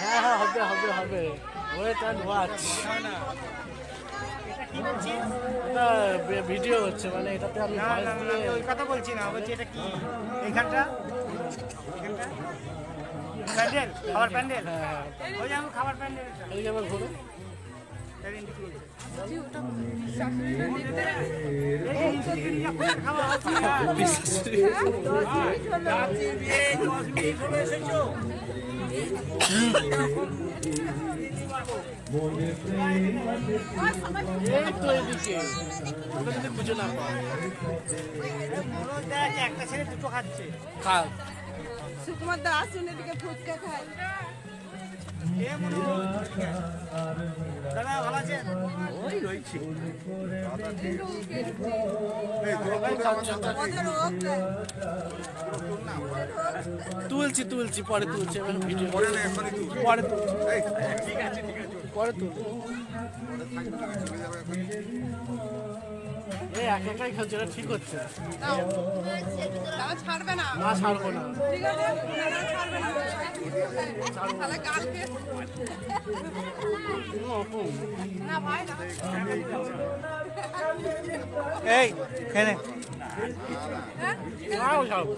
হ্যাঁ হ্যাঁ হবে হবে হবে ওয়েট অ্যান্ড ওয়াচ ভিডিও হচ্ছে মানে এটাতে আমি ওই কথা বলছি না বলছি এটা কি এইখানটা প্যান্ডেল খাবার প্যান্ডেল হ্যাঁ হ্যাঁ ওই যে খাবার প্যান্ডেল এদিকে আবার ঘুরো একটা ছেলে দুটো খাচ্ছে খাক সুকুমার দা আসুন এদিকে ফুচকা খাই। দাদা হোক তুলছি তুলছি পরে তুলছি পরে তুলছি। পরে তুল এই এক একাই খেলছে এটা ঠিক হচ্ছে না। ছাড়বে না না ছাড়বো না। ঠিক আছে তারা ছাড়বে না। তাহলে কালকে না ভাই না এই এখানে নাও ছাড়বো